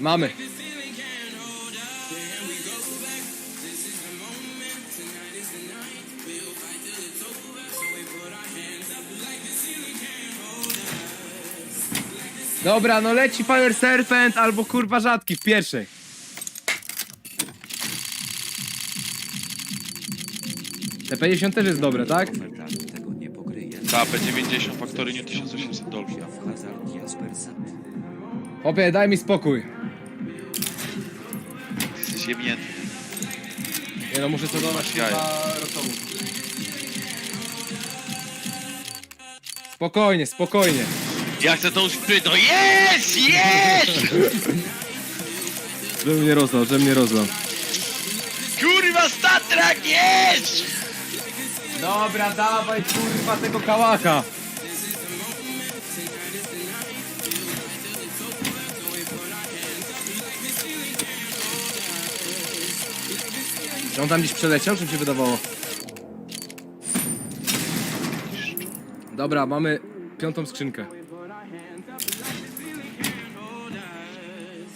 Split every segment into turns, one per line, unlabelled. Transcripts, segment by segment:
Mamy. Dobra, no leci Fire Serpent albo kurwa rzadki w pierwszej. Te 50 też jest dobre, tak?
tego nie pokryje.
Ta P90 Factory nie 1800 dolców.
w hazard Jasper Sand.
Opie, daj mi spokój.
Jebnięty.
Nie no, muszę celować
Masz jaja.
chyba. Spokojnie, spokojnie.
Ja chcę tą sprytą. Jest! Jest!
Że mnie rozlał, że mnie rozlał.
Kurwa, statrak jest!
Dobra, dawaj kurwa tego kałaka. Czy on tam gdzieś przeleciał, czy mi się wydawało? Dobra, mamy piątą skrzynkę.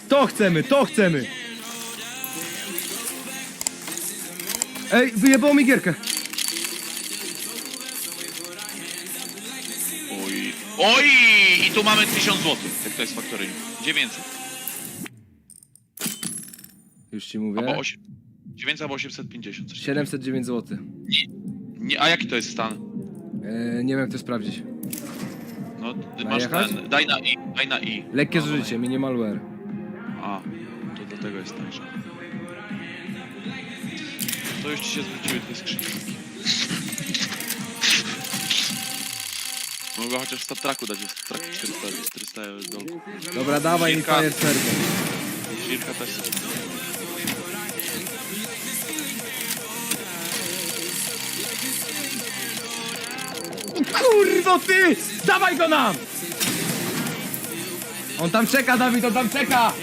To chcemy, to chcemy! Ej, wyjebało mi gierkę.
Oj. Oj! I tu mamy 1000 zł. Jak to jest Factory? 900.
Już ci mówię.
Albo 8. 900 albo 850. Coś.
709 zł.
Nie, a jaki to jest stan?
Eee, nie wiem jak to sprawdzić.
No, ty
Ma
masz ten. Daj na i, daj na i.
Lekkie
no,
zużycie, minimal wear.
A, to dlatego jest tańsze. To już ci się zwróciły dwie skrzynki. Mogę chociaż w Statraku dać, w Statraku 400, 400 dolków.
Dobra, dawaj mi
Kilka.
fire serce.
Żirka też
Kurwo ty! Dawaj go nam! On tam czeka, Dawid, on tam czeka!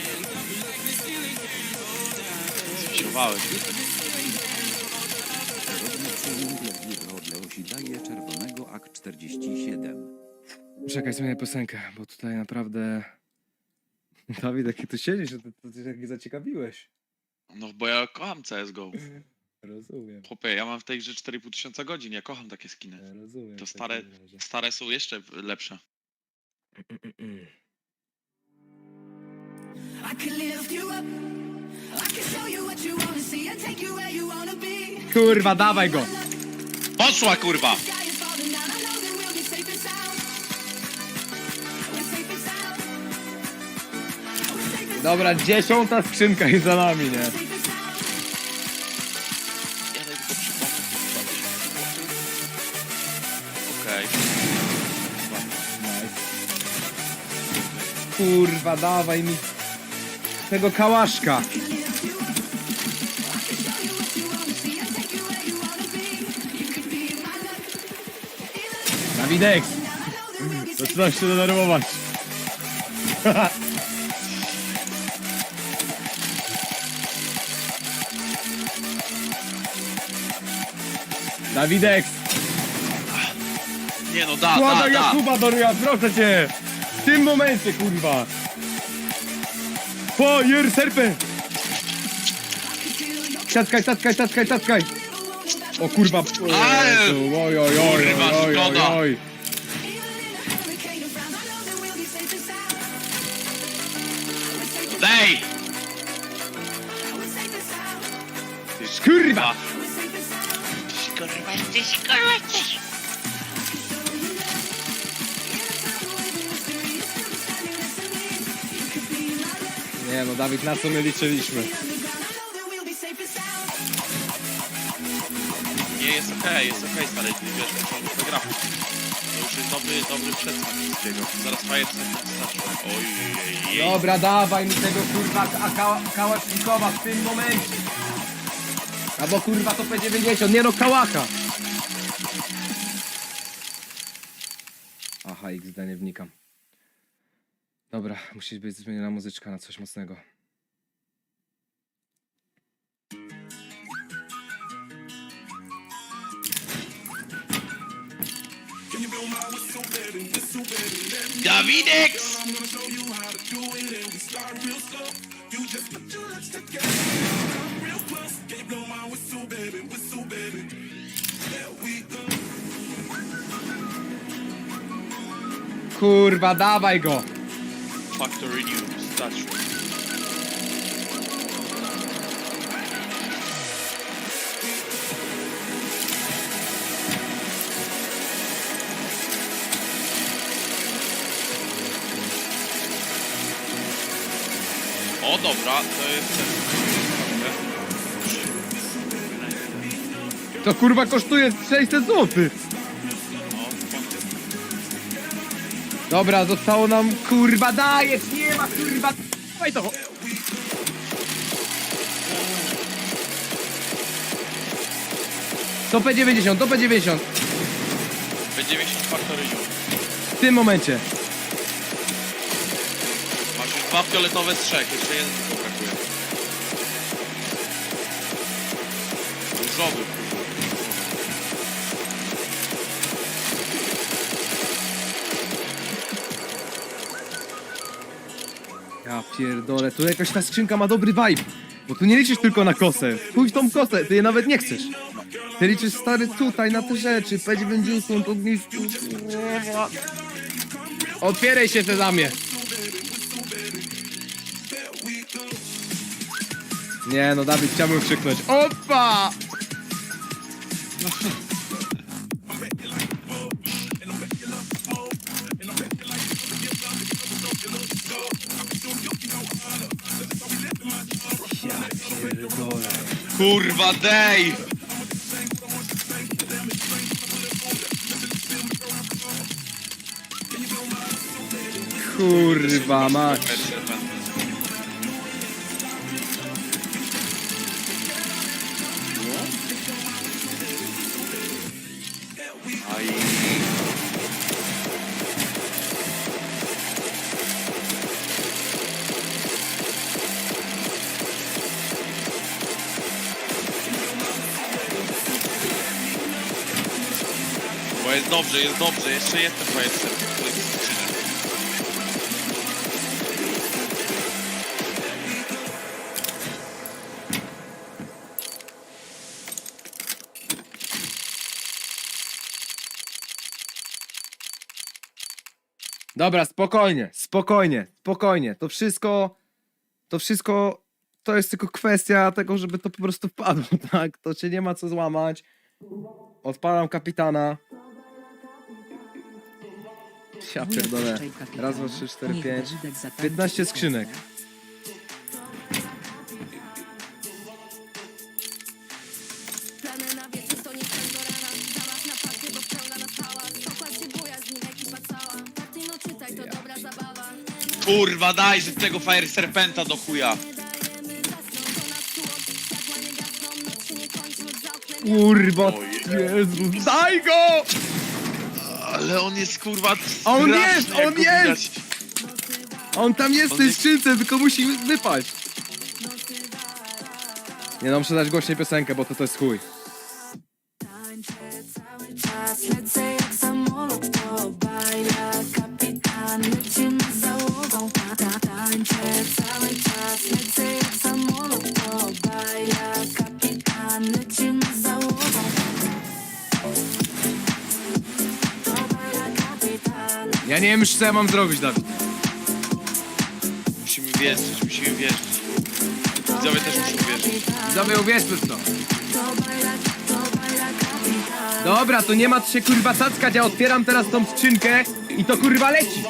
Dla osi daje czerwonego AK 47.
Czekaj, zmienię piosenkę, bo tutaj naprawdę... Dawid, jaki tu siedzisz, to, to, to jak zaciekawiłeś.
No bo ja kocham CSGO.
Rozumiem,
Chłopie, ja mam w tej grze 4,5 tysiąca godzin, ja kocham takie skiny.
rozumiem.
To
w
stare,
takim razie.
stare są jeszcze lepsze.
I can lift you up. I can show you what you wanna see and take you where you wanna be.
Kurwa, dawaj go!
Poszła kurwa!
Sky is falling down. I know that we'll be safe and sound. We're safe and sound. We're safe and
Dobra, dziesiąta skrzynka jest za nami, nie? Kurwa, dawaj mi tego kałaszka. Dawidex! Zaczynasz się denerwować. Dawidex!
Nie no, da, da, da.
Jakuba Doria, proszę cię! W tym momencie, kurwa! Fire serpent! Tatkaj, tatkaj, tatkaj, tatkaj! O kurwa! O
Ale-
Jezu, Oj, oj, oj,
Kurwa,
oj, oj,
szkoda.
oj.
Dej!
Kurwa!
Kurwa, jesteś kurwa, jesteś.
Nie no, Dawid, na co my liczyliśmy?
Nie, jest okej, jest okej, stary, wiesz, muszą do grafu. To już jest dobry, dobry przedsmak wszystkiego. Zaraz Fire Serpent starczy. Oj,
Dobra, dawaj mi tego kurwa a ka kałasznikowa w tym momencie! Albo kurwa to P90, nie no kałacha! Aha, XD, nie wnikam. Dobra, musi być zmieniona muzyczka na coś mocnego.
Dawidek!
Kurwa, dawaj go!
Factory New Statue. O dobra, to jest.
To kurwa kosztuje 600 zł. Dobra, zostało nam kurwa dajesz, nie ma kurwa. Dawaj to. To P90, to P90.
B90 Factory New.
W tym momencie.
Masz już dwa fioletowe z trzech, jeszcze jeden tylko brakuje. Różowy.
Ja pierdolę, tu jakaś ta skrzynka ma dobry vibe. Bo tu nie liczysz tylko na kosę. Chuj w tą kosę, ty je nawet nie chcesz. Ty liczysz stary tutaj na te rzeczy, P90, ognisku. Otwieraj się sezamie. Nie no, Dawid, chciałbym krzyknąć. Opa!
Kurwa, dej!
Kurwa mać.
Jest dobrze, jest dobrze, jeszcze jest ten.
Dobra, spokojnie, spokojnie, spokojnie. To wszystko, to wszystko, to jest tylko kwestia tego, żeby to po prostu wpadło, tak? To się nie ma co złamać. Odpalam kapitana. Ja pierdolę. Raz, dwa, trzy, cztery, pięć. 15 skrzynek.
No
Kurwa, daj z tego fire serpenta do chuja.
Kurwa. Jezus, daj go!
Ale on jest kurwa
on
straszny,
jest,
jak
on
go
jest!
widać.
On tam jest w tej skrzynce, tylko musi wypaść. Nie no, muszę dać głośniej piosenkę, bo to to jest chuj.
Tańczę cały czas, lecę jak samolot To bajla kapitan,
nie wiem już co ja mam zrobić, Dawid.
Musimy wierzyć, musimy wierzyć. Widzowie też muszą wierzyć.
Widzowie, uwierzmy w to.
To to
Dobra, to nie ma co się kurwa cackać, ja otwieram teraz tą skrzynkę i to kurwa leci.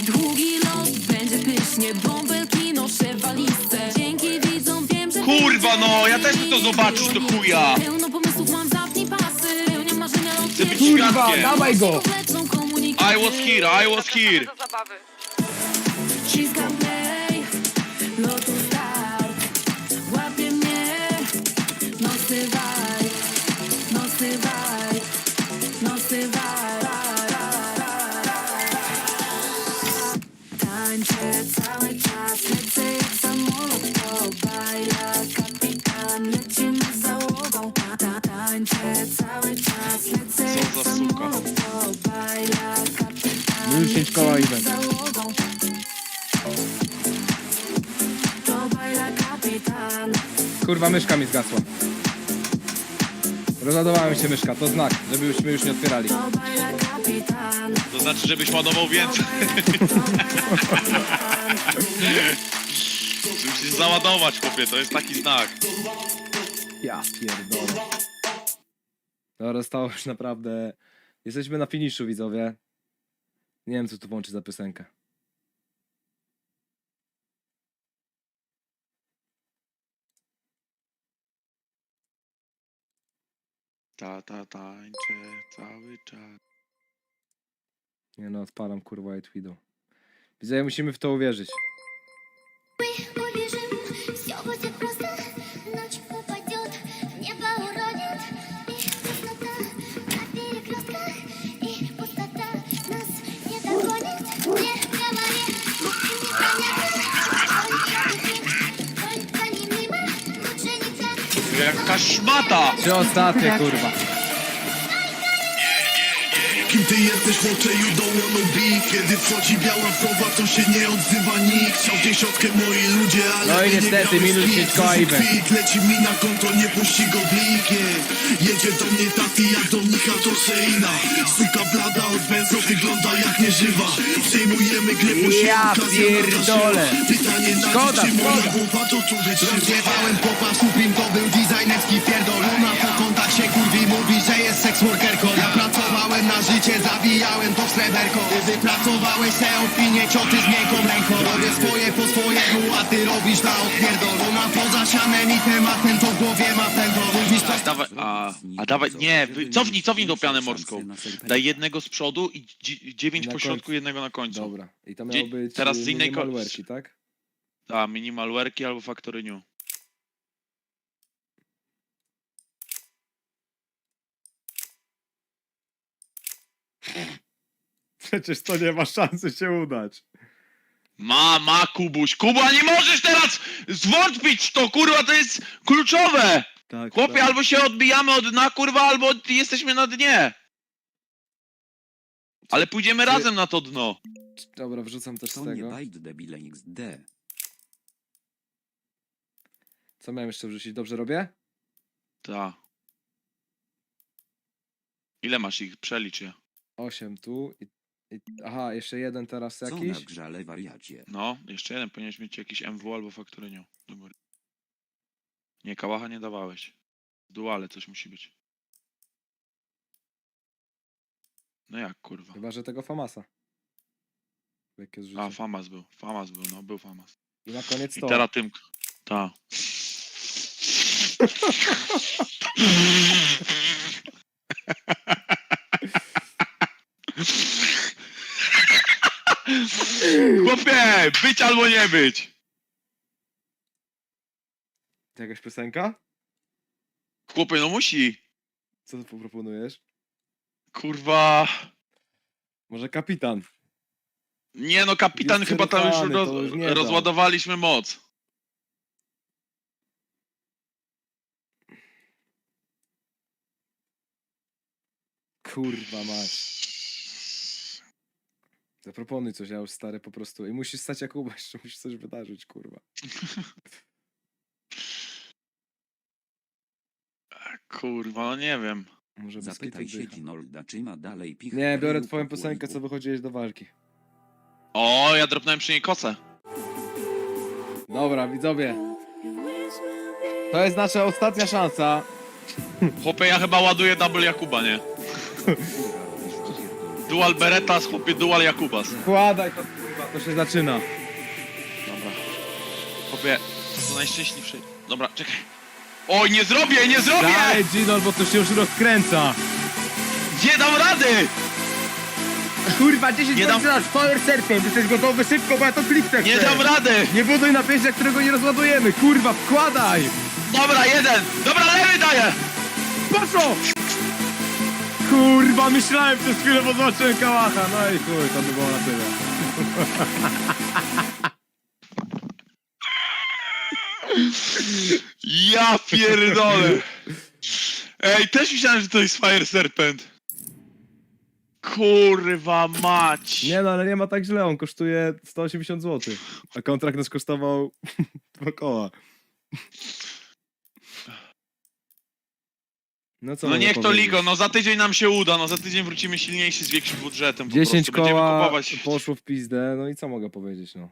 Długi lot, będzie pysznie Bąbelki noszę w walizce Dzięki widzom wiem, że
Kurwa, no, ja też chcę to zobaczyć, do chuja.
Pełno
Kurwa,
świadkiem.
dawaj go!
I was here, I was here.
Ciskam play, lotu start Łapie mnie Nocny vibe
Kurwa, myszka mi zgasła. Rozładowała mi się myszka, to znak, żebyśmy już nie otwierali.
To.
To znaczy, żebyś ładował więcej. Musisz załadować, chłopie, to jest taki znak.
Ja pierdolę. Dobra, stało już naprawdę... Jesteśmy na finiszu, widzowie. Nie wiem, co tu włączy za piosenkę.
Ta, ta, tańczę cały czas.
Nie no, odpalam kurwa White Widow. Widzowie, musimy w to uwierzyć.
Jaka szmata!
Trzy ostatnie, kurwa.
Kim ty jesteś, chłopcze, you don't wanna be Kiedy wchodzi biała wdowa, to się nie odzywa nikt Chciał dziesiątkę moi ludzie, ale
No i
nie
niestety,
gramy
minus
kwit. Zużyk kwit, Leci mi na konto, nie puści go blikiem Jedzie do mnie tati jak do Nika Torseina Suka blada od benzo, wygląda jak nieżywa Przejmujemy grę, bo się
Ja
okazja
pierdolę.
nadarzyła. Pytanie na
Szkoda,
dziś, czy moja
szkoda.
głowa to tu wytrzyma Rozwiewałem popa, Supreme to był designerski pierdol Ona po się kurwi, mówi, że jest seksworkerką Ja pracowałem na życie, zabijałem to w sreberko Ty wypracowałeś se opinię, cioty z miękką ręką Robię swoje po swojemu, a ty robisz na odpierdol Ona poza sianem i tematem, to w głowie ma pędzel Mówisz to
Dawaj, a, a dawaj, nie, wy- cofnij, cofnij tą pianę morską. Daj jednego z przodu i dzi- dziewięć
Na
po
końcu.
środku, jednego na końcu.
Dobra. I to miało być
teraz z innej ko-
minimalwerki, tak?
Ta, minimalwerki albo Factory New.
Przecież to nie ma szansy się udać.
Ma, ma, Kubuś. Kuba, nie możesz teraz zwątpić to, kurwa, to jest kluczowe!
Tak,
Chłopie,
tak.
albo się odbijamy od dna, kurwa, albo jesteśmy na dnie. Ale pójdziemy razem na to dno.
Dobra, wrzucam też z
To nie
tego.
bajt debile XD.
Co miałem jeszcze wrzucić? Dobrze robię?
Ta. Ile masz ich? Przelicz je.
8 tu i, i... Aha, jeszcze jeden teraz
Co
jakiś.
grzale wariacie?
No, jeszcze jeden. Powinieneś mieć jakiś MW albo Factory New. do góry. Nie, kałacha nie dawałeś. Duale coś musi być. No jak, kurwa?
Chyba, że tego Famasa. Jakie zrzucę.
A, Famas był. Famas był, no, był Famas.
I na koniec
I
to.
teraz tym. Ta. Chłopie, być albo nie być.
Jakaś piosenka?
Chłopie, no musi.
Co ty proponujesz?
Kurwa.
Może kapitan?
Nie no, kapitan
Jest
chyba tam już, roz,
to już nie da.
rozładowaliśmy moc.
Kurwa mać. Zaproponuj coś, ja już stary po prostu. I musisz stać jak Kuba, jeszcze musi coś wydarzyć, kurwa.
Kurwa, no nie wiem.
Może bez
Zapytaj
kitu
się
dycha.
Ginolda, czy ma dalej pich
Nie, biorę twoją piosenkę, co wychodziłeś do walki.
O, ja dropnąłem przy niej kosę.
Dobra, widzowie. To jest nasza ostatnia szansa.
Chłopie, ja chyba ładuję double Jakuba, nie? Dual Beretas, chłopie, dual Jakubas.
Wkładaj to, kurwa, to się zaczyna.
Dobra. Chłopie, to najszczęśliwszy. Dobra, czekaj. Oj, nie zrobię, nie zrobię!
Daj, Ginol, bo to się już rozkręca.
Nie dam rady!
Kurwa, 10
Nie dam-
Power Serpent, jesteś gotowy szybko, bo ja to kliknę
Nie
chcę.
dam rady!
Nie buduj napięcia, którego nie rozładujemy, kurwa, wkładaj!
Dobra, jeden! Dobra, lewy daję!
Poszło! Kurwa, myślałem przez chwilę, bo zobaczyłem kałacha. No i chuj, to by było na tyle.
Ja pierdolę! Ej, też myślałem, że to jest Fire Serpent. Kurwa mać!
Nie no, ale nie ma tak źle, on kosztuje 180 zł. A kontrakt nas kosztował dwa koła. No co
No
mogę
niech to
powiedzieć?
ligo, no za tydzień nam się uda, no za tydzień wrócimy silniejsi z większym budżetem po
10
prostu. Będziemy
koła
kupować
poszło w pizdę, no i co mogę powiedzieć, no.